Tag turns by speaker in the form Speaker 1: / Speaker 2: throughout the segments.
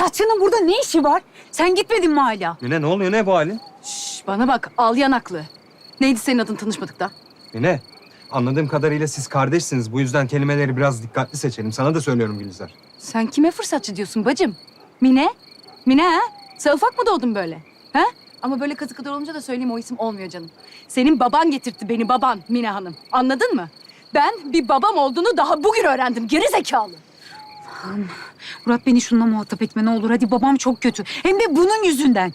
Speaker 1: Fırsatçının burada ne işi var? Sen gitmedin mi hala?
Speaker 2: Mine ne oluyor ne bu halin?
Speaker 3: Şş, bana bak al yanaklı. Neydi senin adın tanışmadık da?
Speaker 2: Mine anladığım kadarıyla siz kardeşsiniz. Bu yüzden kelimeleri biraz dikkatli seçelim. Sana da söylüyorum Gülizar.
Speaker 3: Sen kime fırsatçı diyorsun bacım? Mine? Mine ha? Sen ufak mı doğdun böyle? Ha? Ama böyle kazı kadar olunca da söyleyeyim o isim olmuyor canım. Senin baban getirtti beni baban Mine Hanım. Anladın mı? Ben bir babam olduğunu daha bugün öğrendim. Geri zekalı.
Speaker 1: Murat beni şununla muhatap etme ne olur. Hadi babam çok kötü. Hem de bunun yüzünden.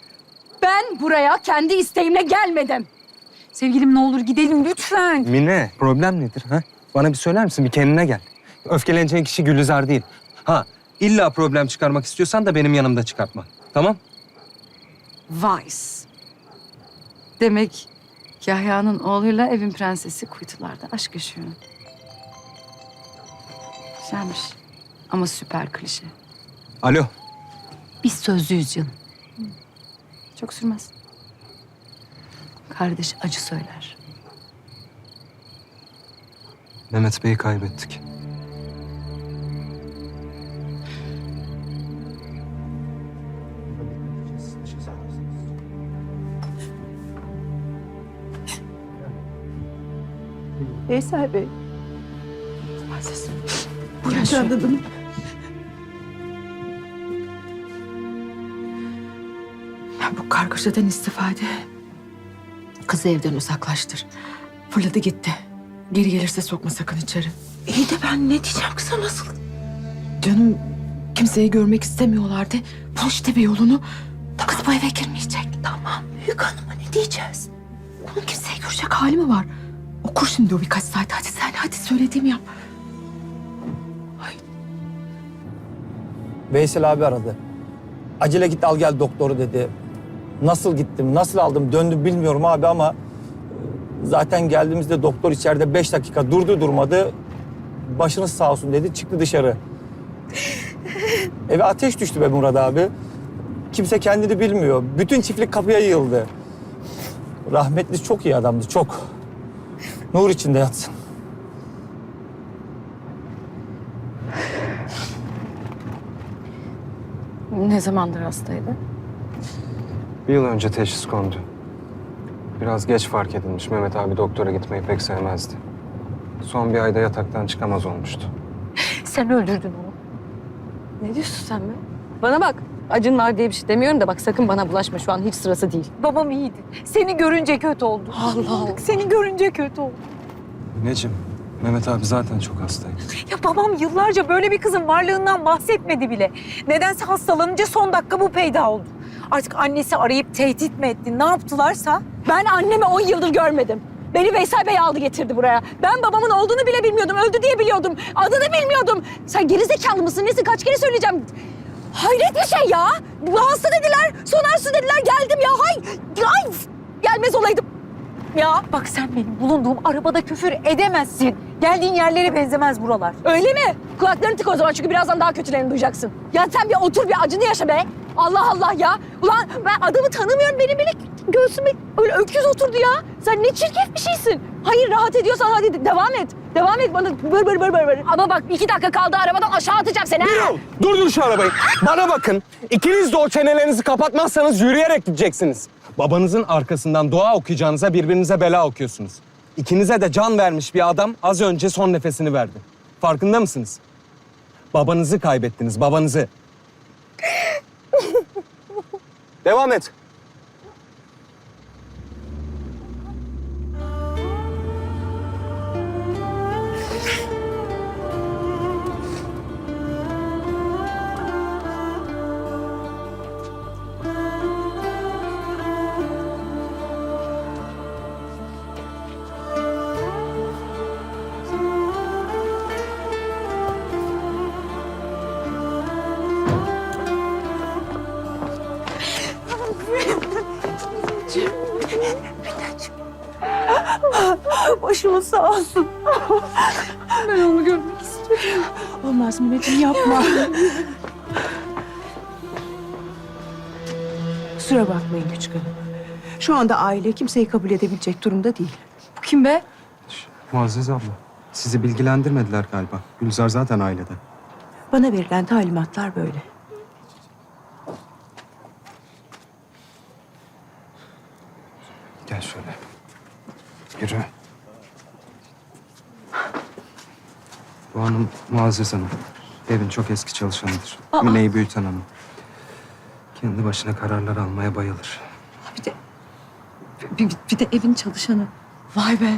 Speaker 3: Ben buraya kendi isteğimle gelmedim.
Speaker 1: Sevgilim ne olur gidelim lütfen.
Speaker 2: Mine problem nedir ha? Bana bir söyler misin? Bir kendine gel. Öfkeleneceğin kişi Gülizar değil. Ha illa problem çıkarmak istiyorsan da benim yanımda çıkartma. Tamam?
Speaker 3: Vice. Demek Yahya'nın oğluyla evin prensesi kuytularda aşk yaşıyor. Güzelmiş. Ama süper klişe.
Speaker 2: Alo.
Speaker 1: Biz sözlüyüz canım.
Speaker 3: Çok sürmez. Kardeş acı söyler.
Speaker 2: Mehmet Bey'i kaybettik.
Speaker 4: Veysel Bey,
Speaker 3: Bu
Speaker 4: yaşandım.
Speaker 5: Ben bu kargaşadan istifade. Kızı evden uzaklaştır. Fırladı gitti. Geri gelirse sokma sakın içeri.
Speaker 4: İyi de ben ne diyeceğim kıza nasıl?
Speaker 5: Canım kimseyi görmek istemiyorlardı. Bul işte bir yolunu. Kız bu eve girmeyecek.
Speaker 4: Tamam, büyük hanıma ne diyeceğiz?
Speaker 5: Onun kimseyi görecek hali mi var? Okur şimdi o birkaç saat. Hadi sen hadi söylediğimi yap.
Speaker 6: Veysel abi aradı. Acele git al gel doktoru dedi. Nasıl gittim, nasıl aldım döndüm bilmiyorum abi ama... e, ...zaten geldiğimizde doktor içeride beş dakika durdu durmadı. Başınız sağ olsun dedi çıktı dışarı. Eve ateş düştü be Murat abi. Kimse kendini bilmiyor. Bütün çiftlik kapıya yığıldı. Rahmetli çok iyi adamdı çok. Nur içinde yatsın.
Speaker 3: Ne zamandır hastaydı?
Speaker 2: Bir yıl önce teşhis kondu. Biraz geç fark edilmiş. Mehmet abi doktora gitmeyi pek sevmezdi. Son bir ayda yataktan çıkamaz olmuştu.
Speaker 1: Sen öldürdün onu.
Speaker 3: Ne diyorsun sen be? Bana bak. Acın var diye bir şey demiyorum da bak sakın bana bulaşma şu an hiç sırası değil.
Speaker 1: Babam iyiydi. Seni görünce kötü oldu.
Speaker 3: Allah.
Speaker 1: Seni görünce kötü oldu.
Speaker 2: Mineciğim, Mehmet abi zaten çok hastaydı.
Speaker 7: Ya babam yıllarca böyle bir kızın varlığından bahsetmedi bile. Nedense hastalanınca son dakika bu peyda oldu. Artık annesi arayıp tehdit mi etti, ne yaptılarsa?
Speaker 3: Ben annemi 10 yıldır görmedim. Beni Veysel Bey aldı getirdi buraya. Ben babamın olduğunu bile bilmiyordum. Öldü diye biliyordum. Adını bilmiyordum. Sen gerizekalı mısın? Nesin? Kaç kere söyleyeceğim? Hayret bir şey ya. Hasta dediler. Soner su dediler. Geldim ya. Hay. Ay. Gelmez olaydım.
Speaker 7: Ya bak sen benim bulunduğum arabada küfür edemezsin. Geldiğin yerlere benzemez buralar.
Speaker 3: Öyle mi? Kulaklarını tık o zaman çünkü birazdan daha kötülerini duyacaksın. Ya sen bir otur bir acını yaşa be. Allah Allah ya. Ulan ben adamı tanımıyorum. Benim bile göğsüme öyle öküz oturdu ya. Sen ne çirkef bir şeysin. Hayır rahat ediyorsan hadi devam et. Devam et bana bır bır bır bır bır. Ama bak iki dakika kaldı arabadan aşağı atacağım seni. ha.
Speaker 8: Durdurun şu arabayı. Bana bakın. İkiniz de o çenelerinizi kapatmazsanız yürüyerek gideceksiniz.
Speaker 2: Babanızın arkasından dua okuyacağınıza birbirinize bela okuyorsunuz. İkinize de can vermiş bir adam az önce son nefesini verdi. Farkında mısınız? Babanızı kaybettiniz, babanızı.
Speaker 8: Devam et.
Speaker 7: Başımız sağ olsun.
Speaker 4: Ben onu görmek istiyorum. Olmaz Mehmet'im yapma. Kusura bakmayın küçük hanım. Şu anda aile kimseyi kabul edebilecek durumda değil.
Speaker 3: Bu kim be?
Speaker 2: Muazzez abla, sizi bilgilendirmediler galiba. Gülzar zaten ailede.
Speaker 4: Bana verilen talimatlar böyle.
Speaker 2: Gel şöyle. Yürü. Bu hanım Muazzez Hanım. Evin çok eski çalışanıdır. Mine'yi büyüten hanım. Kendi başına kararlar almaya bayılır.
Speaker 1: Bir de, bir, bir de evin çalışanı. Vay be.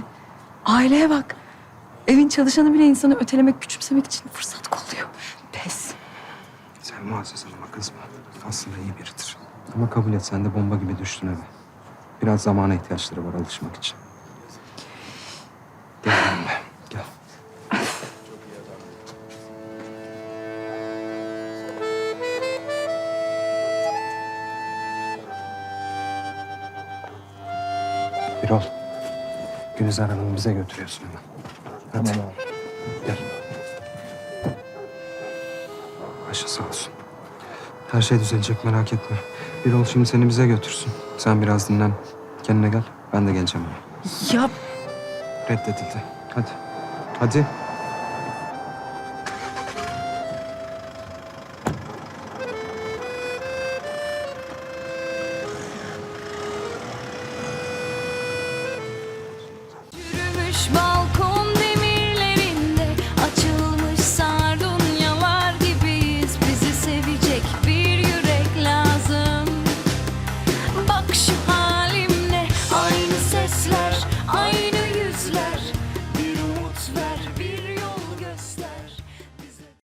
Speaker 1: Aileye bak. Evin çalışanı bile insanı ötelemek, küçümsemek için fırsat kolluyor. Pes.
Speaker 2: Sen Muazzez Hanım'a kızma. Aslında iyi biridir. Ama kabul et sen de bomba gibi düştün eve. Biraz zamana ihtiyaçları var alışmak için. Birol. Gülizar Hanım'ı bize götürüyorsun hemen. Hadi. Gel. Başı sağ olsun. Her şey düzelecek merak etme. Birol şimdi seni bize götürsün. Sen biraz dinlen. Kendine gel. Ben de geleceğim ona.
Speaker 1: Ya
Speaker 2: Reddedildi. Hadi. Hadi.
Speaker 9: Balkon